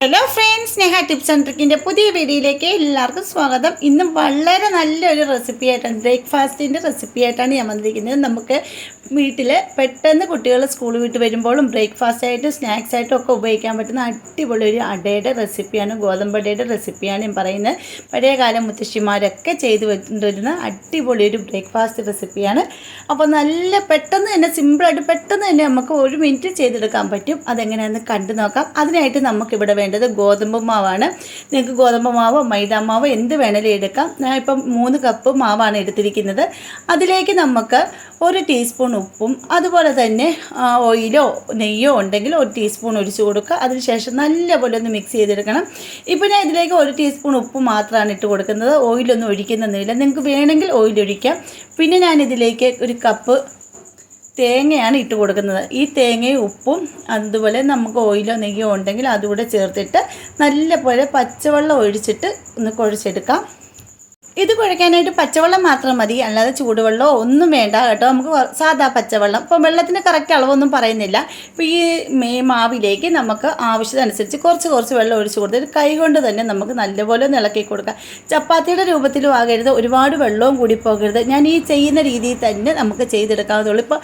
Hello friends Sneha tips and ട്രിക്കിന്റെ പുതിയ വീഡിയോയിലേക്ക് എല്ലാവർക്കും സ്വാഗതം. ഇന്ന് വളരെ നല്ലൊരു റെസിപ്പി ആയിട്ടാണ് ബ്രേക്ക്ഫാസ്റ്റിന്റെ റെസിപ്പി ആയിട്ടാണ് ഞാൻ വന്നിരിക്കുന്നത്. നമുക്ക് വീട്ടിൽ പെട്ടെന്ന് കുട്ടികൾ സ്കൂൾ വിട്ട് വരുമ്പോഴും ബ്രേക്ക്ഫാസ്റ്റ് ആയിട്ടും സ്നാക്സ് ആയിട്ടും ഒക്കെ ഉപയോഗിക്കാൻ പറ്റുന്ന അടിപൊളി ഒരു അടയുടെ റെസിപ്പിയാണ് ഗോതമ്പടയുടെ റെസിപ്പിയാണ് ഞാൻ പറയുന്നത്. പഴയകാലം മുത്തശ്ശിമാരൊക്കെ ചെയ്ത് വരുന്ന അടിപൊളി ഒരു ബ്രേക്ക്ഫാസ്റ്റ് റെസിപ്പിയാണ് അപ്പോൾ നല്ല പെട്ടെന്ന് തന്നെ സിമ്പിളായിട്ട് പെട്ടെന്ന് തന്നെ നമുക്ക് ഒരു മിനിറ്റ് ചെയ്തെടുക്കാൻ പറ്റും. അതെങ്ങനെയാണെന്ന് കണ്ടു നോക്കാം. അതിനായിട്ട് നമുക്കിവിടെ വേണ്ടത് ഗോതമ്പ് മാവാണ്. നിങ്ങൾക്ക് ഗോതമ്പ് മാവോ മൈദ മാവോ എന്ത് വേണേലും എടുക്കാം. ഞാൻ ഇപ്പം മൂന്ന് കപ്പ് മാവാണ് എടുത്തിരിക്കുന്നത്. അതിലേക്ക് നമുക്ക് ഒരു ടീസ്പൂൺ ഉപ്പും അതുപോലെ തന്നെ ഓയിലോ നെയ്യോ ഉണ്ടെങ്കിൽ ഒരു ടീസ്പൂൺ ഒഴിച്ച് കൊടുക്കുക. അതിനുശേഷം നല്ലപോലെ ഒന്ന് മിക്സ് ചെയ്തെടുക്കണം. ഇപ്പോൾ ഞാൻ ഇതിലേക്ക് ഒരു ടീസ്പൂൺ ഉപ്പ് മാത്രമാണ് ഇട്ട് കൊടുക്കുന്നത്. ഓയിലൊന്നും ഒഴിക്കുന്നൊന്നുമില്ല നിങ്ങൾക്ക് വേണമെങ്കിൽ ഓയിൽ ഒഴിക്കാം പിന്നെ ഞാൻ ഇതിലേക്ക് ഒരു കപ്പ് തേങ്ങയാണ് ഇട്ട് കൊടുക്കുന്നത്. ഈ തേങ്ങയും ഉപ്പും അതുപോലെ നമുക്ക് ഓയിലോ നെയ്യോ ഉണ്ടെങ്കിൽ അതുകൂടെ ചേർത്തിട്ട് നല്ലപോലെ പച്ചവെള്ളം ഒഴിച്ചിട്ട് ഒന്ന് കുഴച്ചെടുക്കാം. ഇത് കുഴയ്ക്കാനായിട്ട് പച്ചവെള്ളം മാത്രം മതി. അല്ലാതെ ചൂടുവെള്ളമോ ഒന്നും വേണ്ട കേട്ടോ. നമുക്ക് സാധാ പച്ചവെള്ളം. ഇപ്പം വെള്ളത്തിന് കറക്റ്റ് അളവൊന്നും പറയുന്നില്ല. ഇപ്പോൾ ഈ മേ മാവിലേക്ക് നമുക്ക് ആവശ്യത്തിനനുസരിച്ച് കുറച്ച് കുറച്ച് വെള്ളം ഒഴിച്ച് കൊടുത്തിട്ട് കൈ കൊണ്ട് തന്നെ നമുക്ക് നല്ലപോലെ ഒന്ന് ഇളക്കി കൊടുക്കാം. ചപ്പാത്തിയുടെ രൂപത്തിലും ആകരുത്. ഒരുപാട് വെള്ളവും കൂടി പോകരുത്. ഞാൻ ഈ ചെയ്യുന്ന രീതിയിൽ തന്നെ നമുക്ക് ചെയ്തെടുക്കാവുന്നതുള്ളൂ ഇപ്പോൾ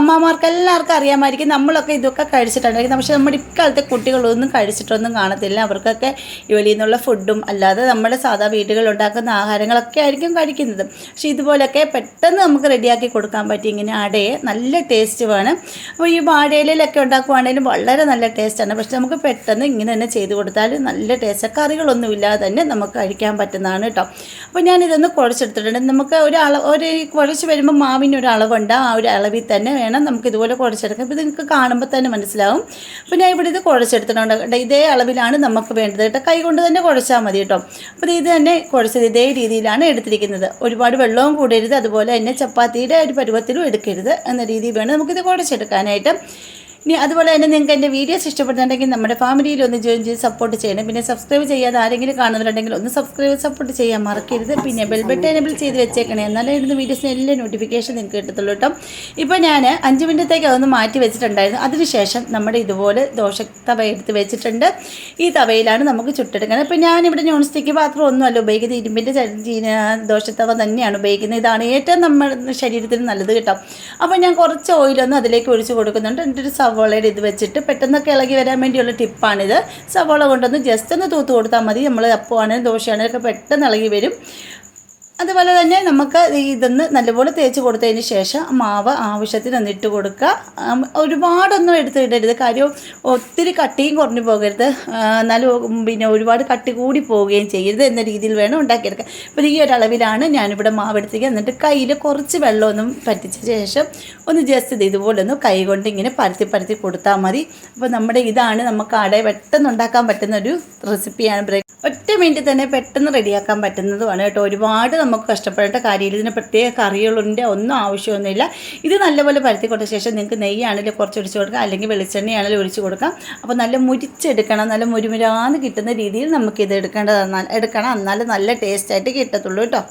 അമ്മമാർക്ക് എല്ലാവർക്കും അറിയാമായിരിക്കും നമ്മളൊക്കെ ഇതൊക്കെ കഴിച്ചിട്ടുണ്ടായിരിക്കും പക്ഷേ നമ്മുടെ ഇക്കാലത്തെ കുട്ടികളൊന്നും കഴിച്ചിട്ടൊന്നും കാണത്തില്ല. അവർക്കൊക്കെ ഇവലിന്നുള്ള ഫുഡും അല്ലാതെ നമ്മുടെ സാധാ വീടുകളിൽ ഉണ്ടാക്കുന്ന ആഹാരങ്ങളൊക്കെ ആയിരിക്കും കഴിക്കുന്നത്. പക്ഷേ ഇതുപോലൊക്കെ പെട്ടെന്ന് നമുക്ക് റെഡിയാക്കി കൊടുക്കാൻ പറ്റി ഇങ്ങനെ അടയെ നല്ല ടേസ്റ്റ് വേണം. അപ്പോൾ ഈ വാഴയിലൊക്കെ ഉണ്ടാക്കുവാണെങ്കിലും വളരെ നല്ല ടേസ്റ്റാണ് പക്ഷെ നമുക്ക് പെട്ടെന്ന് ഇങ്ങനെ തന്നെ ചെയ്ത് കൊടുത്താൽ നല്ല ടേസ്റ്റ് കറികളൊന്നും ഇല്ലാതെ തന്നെ നമുക്ക് കഴിക്കാൻ പറ്റുന്നതാണ് കേട്ടോ. അപ്പോൾ ഞാനിതൊന്ന് കുഴച്ചെടുത്തിട്ടുണ്ട്. നമുക്ക് ഒരു അളവ് ഒരു കുഴച്ച് വരുമ്പോൾ മാവിന് ഒരു അളവുണ്ട്. ആ ഒരു അളവിൽ തന്നെ വേണം നമുക്ക് ഇതുപോലെ കുഴച്ചെടുക്കാം ഇപ്പോൾ നിങ്ങൾക്ക് കാണുമ്പോൾ തന്നെ മനസ്സിലാവും. അപ്പോൾ ഞാൻ ഇവിടെ ഇത് കുഴച്ചെടുത്തിട്ടുണ്ട്. ഇതേ അളവിലാണ് നമുക്ക് വേണ്ടത് കേട്ടോ. കൈ കൊണ്ട് തന്നെ കുഴച്ചാൽ മതി കേട്ടോ. അപ്പോൾ ഇത് തന്നെ കുഴച്ചത്. ഇതേ രീതിയിലാണ് എടുത്തിരിക്കുന്നത്. ഒരുപാട് വെള്ളവും കൂടരുത്. അതുപോലെ തന്നെ ചപ്പാത്തിയുടെ ഒരു പരുവത്തിലും എടുക്കരുത് എന്ന രീതിയിൽ വേണം നമുക്കിത് കുഴച്ചെടുക്കാനായിട്ട് ഇനി അതുപോലെ തന്നെ നിങ്ങൾക്ക് എന്റെ വീഡിയോസ് ഇഷ്ടപ്പെടുന്നുണ്ടെങ്കിൽ നമ്മുടെ ഫാമിലിയിൽ ഒന്ന് ജോയിൻ ചെയ്ത് സപ്പോർട്ട് ചെയ്യണം. പിന്നെ സബ്സ്ക്രൈബ് ചെയ്യാതെ ആരെങ്കിലും കാണുന്നുണ്ടെങ്കിൽ ഒന്ന് സബ്സ്ക്രൈബ് സപ്പോർട്ട് ചെയ്യാൻ മറക്കരുത്. പിന്നെ ബെൽ ബട്ടൺ എനബിൾ ചെയ്ത് വെച്ചേക്കണേ. എന്നാലേ ഇരുന്ന് വീഡിയോസിന് എല്ലാ നോട്ടിഫിക്കേഷൻ നിങ്ങൾക്ക് കിട്ടത്തുള്ളൂ കേട്ടോ. ഇപ്പോൾ ഞാൻ അഞ്ച് മിനിറ്റത്തേക്ക് അതൊന്ന് മാറ്റി വെച്ചിട്ടുണ്ടായിരുന്നു. അതിനുശേഷം നമ്മുടെ ഇതുപോലെ ദോശ തവ എടുത്ത് വെച്ചിട്ടുണ്ട്. ഈ തവയിലാണ് നമുക്ക് ചുട്ടെടുക്കുന്നത്. ഞാൻ ഞാനിവിടെ നോൺ സ്റ്റിക്ക് പാത്രം ഒന്നുമല്ല ഉപയോഗിക്കുന്നത്. ഇരുമ്പിന്റെ ദോശത്തവ തന്നെയാണ് ഉപയോഗിക്കുന്നത്. ഇതാണ് ഏറ്റവും നമ്മുടെ ശരീരത്തിന് നല്ലത് കേട്ടോ. അപ്പോൾ ഞാൻ കുറച്ച് ഓയിലൊന്നും അതിലേക്ക് ഒഴിച്ച് കൊടുക്കുന്നുണ്ട്. എന്റെ ഒരു സവോളയുടെ ഇത് വെച്ചിട്ട് പെട്ടെന്നൊക്കെ ഇളകി വരാൻ വേണ്ടിയുള്ള ടിപ്പാണിത്. സവോള കൊണ്ടൊന്ന് ജസ്റ്റ് ഒന്ന് തൂത്ത് കൊടുത്താൽ മതി. നമ്മൾ അപ്പമാണെങ്കിലും ദോശയാണെങ്കിലും ഒക്കെ പെട്ടെന്ന് ഇളകി വരും. അതുപോലെ തന്നെ നമുക്ക് ഇതൊന്ന് നല്ലപോലെ തേച്ച് കൊടുത്തതിന് ശേഷം മാവ് ആവശ്യത്തിന് ഒന്ന് ഇട്ട് കൊടുക്കുക. ഒരുപാടൊന്നും എടുത്തിടരുത്. കാര്യം ഒത്തിരി കട്ടിയും കുറഞ്ഞു പോകരുത്. എന്നാലും പിന്നെ ഒരുപാട് കട്ടി കൂടി പോവുകയും ചെയ്യരുത് എന്ന രീതിയിൽ വേണം ഉണ്ടാക്കിയെടുക്കുക അപ്പോൾ ഈ ഒരളവിലാണ് ഞാനിവിടെ മാവ് എടുത്തേക്ക് എന്നിട്ട് കയ്യിൽ കുറച്ച് വെള്ളമൊന്നും പറ്റിച്ച ശേഷം ഒന്ന് ജസ്റ്റ് ഇത് ഇതുപോലെ ഒന്ന് കൈ കൊണ്ട് ഇങ്ങനെ പരത്തി പരത്തി കൊടുത്താൽ മതി. അപ്പോൾ നമ്മുടെ ഇതാണ് നമുക്ക് ആടെ പെട്ടെന്ന് ഉണ്ടാക്കാൻ പറ്റുന്ന ഒരു റെസിപ്പിയാണ് ബ്രേക്ക് ഒറ്റ മിനിറ്റ് തന്നെ പെട്ടെന്ന് റെഡിയാക്കാൻ പറ്റുന്നതുമാണ് കേട്ടോ. ഒരുപാട് നമുക്ക് കഷ്ടപ്പെടേണ്ട കാര്യമില്ല. ഇതിന് പ്രത്യേക കറികളുണ്ട്. ഒന്നും ആവശ്യമൊന്നുമില്ല. ഇത് നല്ലപോലെ പരത്തി കൊടുത്ത ശേഷം നിങ്ങൾക്ക് നെയ്യാണെങ്കിലും കുറച്ച് ഒഴിച്ച് കൊടുക്കാം. അല്ലെങ്കിൽ വെളിച്ചെണ്ണയാണെങ്കിലും ഒഴിച്ച് കൊടുക്കാം. അപ്പോൾ നല്ല മുരിച്ചെടുക്കണം. നല്ല മുരുമുരാന്ന് കിട്ടുന്ന രീതിയിൽ നമുക്കിത് എടുക്കേണ്ടതാണ് എടുക്കണം. എന്നാലും നല്ല ടേസ്റ്റായിട്ട് കിട്ടത്തുള്ളൂ കേട്ടോ.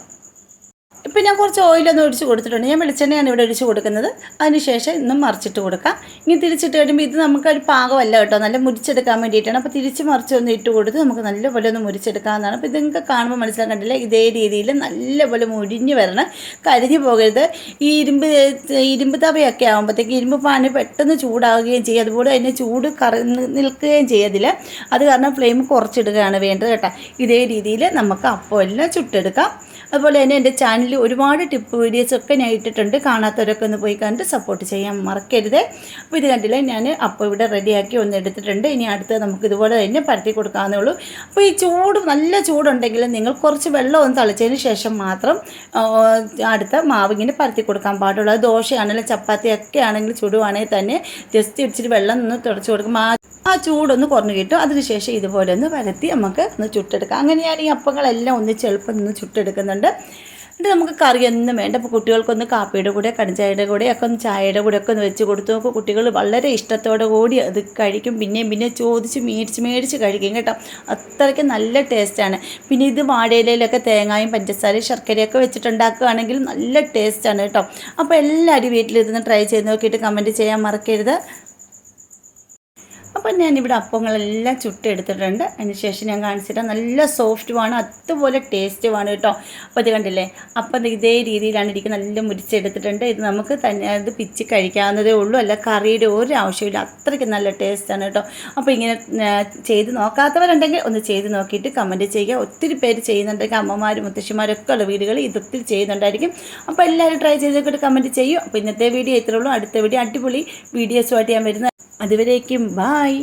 ഇപ്പം ഞാൻ കുറച്ച് ഓയിലൊന്നും ഒഴിച്ച് കൊടുത്തിട്ടുണ്ട്. ഞാൻ വെളിച്ചെണ്ണയാണ് ഇവിടെ ഒഴിച്ച് കൊടുക്കുന്നത്. അതിനുശേഷം ഇന്നും മറിച്ചിട്ട് കൊടുക്കാം. ഇനി തിരിച്ചിട്ട് കഴിയുമ്പോൾ ഇത് നമുക്കൊരു പാകമല്ല കേട്ടോ. നല്ല മുരിച്ചെടുക്കാൻ വേണ്ടിയിട്ടാണ്. അപ്പോൾ തിരിച്ച് മറിച്ച് ഒന്ന് ഇട്ട് കൊടുത്ത് നമുക്ക് നല്ലപോലെ ഒന്ന് മുരിച്ചെടുക്കാവുന്നതാണ്. അപ്പോൾ ഇതൊക്കെ കാണുമ്പോൾ മനസ്സിലാക്കണ്ടില്ല? ഇതേ രീതിയിൽ നല്ലപോലെ മുരിഞ്ഞ് വരണം. കരിഞ്ഞു പോകരുത്. ഈ ഇരുമ്പ് ഇരുമ്പ് തവയൊക്കെ ആകുമ്പോഴത്തേക്ക് ഇരുമ്പ് പാന് പെട്ടെന്ന് ചൂടാവുകയും ചെയ്യും. അതുപോലെ അതിനെ ചൂട് കറ നിൽക്കുകയും ചെയ്യതില്ല. അത് കാരണം ഫ്ലെയിം കുറച്ചിടുകയാണ് വേണ്ടത് കേട്ടോ. ഇതേ രീതിയിൽ നമുക്ക് അപ്പോൾ എല്ലാം ചുട്ടെടുക്കാം. അതുപോലെ തന്നെ എന്റെ ചാനലിൽ ഒരുപാട് ടിപ്പ് വീഡിയോസ് ഒക്കെ ഞാൻ ഇട്ടിട്ടുണ്ട്. കാണാത്തവരൊക്കെ ഒന്ന് പോയി കണ്ട് സപ്പോർട്ട് ചെയ്യാൻ മറക്കരുത്. അപ്പോൾ ഇത് കണ്ടില്ലേ ഞാൻ അപ്പോൾ ഇവിടെ റെഡിയാക്കി ഒന്ന് എടുത്തിട്ടുണ്ട്. ഇനി അടുത്ത് നമുക്ക് ഇതുപോലെ തന്നെ പരത്തി കൊടുക്കാവുന്നേ ഉള്ളൂ. അപ്പോൾ ഈ ചൂട് നല്ല ചൂടുണ്ടെങ്കിൽ നിങ്ങൾ കുറച്ച് വെള്ളം ഒന്ന് തളിച്ചതിന് ശേഷം മാത്രം അടുത്ത മാവ് ഇങ്ങനെ പരത്തി കൊടുക്കാൻ പാടുള്ളൂ. അത് ദോശയാണെങ്കിലും ചപ്പാത്തി ഒക്കെ ആണെങ്കിൽ ചുടുവാണെങ്കിൽ തന്നെ ജസ്റ്റ് ഇച്ചിരി വെള്ളം ഒന്ന് തുടച്ച് കൊടുക്കുമ്പോൾ ആ ചൂടൊന്ന് കുറഞ്ഞു കിട്ടും. അതിനുശേഷം ഇതുപോലെ ഒന്ന് പരത്തി നമുക്ക് ഒന്ന് ചുട്ടെടുക്കാം. അങ്ങനെ ഞാൻ ഈ അപ്പങ്ങളെല്ലാം ഒന്ന് എളുപ്പം നിന്ന് ചുട്ടെടുക്കുന്നുണ്ട്. എന്നിട്ട് നമുക്ക് കറിയൊന്നും വേണ്ട. അപ്പോൾ കുട്ടികൾക്കൊന്ന് കാപ്പിയുടെ കൂടെ കടിച്ചായയുടെ കൂടെ ഒക്കെ ഒന്ന് ചായയുടെ കൂടെ ഒക്കെ ഒന്ന് വെച്ച് കൊടുത്തു നോക്കും. കുട്ടികൾ വളരെ ഇഷ്ടത്തോടെ കൂടി അത് കഴിക്കും. പിന്നെയും പിന്നെ ചോദിച്ച് മേടിച്ച് മേടിച്ച് കഴിക്കും കേട്ടോ. അത്രയ്ക്ക് നല്ല ടേസ്റ്റാണ് പിന്നെ ഇത് വാഴയിലയിലൊക്കെ തേങ്ങായും പഞ്ചസാരയും ശർക്കരയൊക്കെ വെച്ചിട്ടുണ്ടാക്കുകയാണെങ്കിൽ നല്ല ടേസ്റ്റാണ് കേട്ടോ. അപ്പോൾ എല്ലാവരും വീട്ടിലിരുന്ന് ട്രൈ ചെയ്ത് നോക്കിയിട്ട് കമന്റ് ചെയ്യാൻ മറക്കരുത്. അപ്പം ഞാനിവിടെ അപ്പങ്ങളെല്ലാം ചുട്ടെടുത്തിട്ടുണ്ട്. അതിന് ശേഷം ഞാൻ കാണിച്ചിട്ട് നല്ല സോഫ്റ്റ് സോഫ്റ്റുമാണ് അതുപോലെ ടേസ്റ്റുമാണ് കേട്ടോ. അപ്പോൾ ഇത് കണ്ടില്ലേ? അപ്പം ഇതേ രീതിയിലാണ് ഇരിക്കുന്നത്. നല്ല മുരിച്ചെടുത്തിട്ടുണ്ട്. ഇത് നമുക്ക് തന്നെ അത് പിച്ച് കഴിക്കാവുന്നതേ ഉള്ളൂ. അല്ല കറിയുടെ ഒരു ആവശ്യമില്ല അത്രയ്ക്ക് നല്ല ടേസ്റ്റാണ് കേട്ടോ. അപ്പോൾ ഇങ്ങനെ ചെയ്ത് നോക്കാത്തവരുണ്ടെങ്കിൽ ഒന്ന് ചെയ്ത് നോക്കിയിട്ട് കമന്റ് ചെയ്യുക. ഒത്തിരി പേര് ചെയ്യുന്നുണ്ടെങ്കിൽ അമ്മമാരും മുത്തശ്ശിമാരും ഒക്കെ ഉള്ള വീടുകൾ ഇത് ഒത്തിരി ചെയ്യുന്നുണ്ടായിരിക്കും. അപ്പോൾ എല്ലാവരും ട്രൈ ചെയ്തൊക്കെ കമന്റ് ചെയ്യും. അപ്പോൾ ഇന്നത്തെ വീഡിയോ ഇത്രേ ഉള്ളൂ. അടുത്ത വീഡിയോ അടിപൊളി വീഡിയോസുമായിട്ട് ഞാൻ വരുന്ന അതുവരേക്കും ബായ്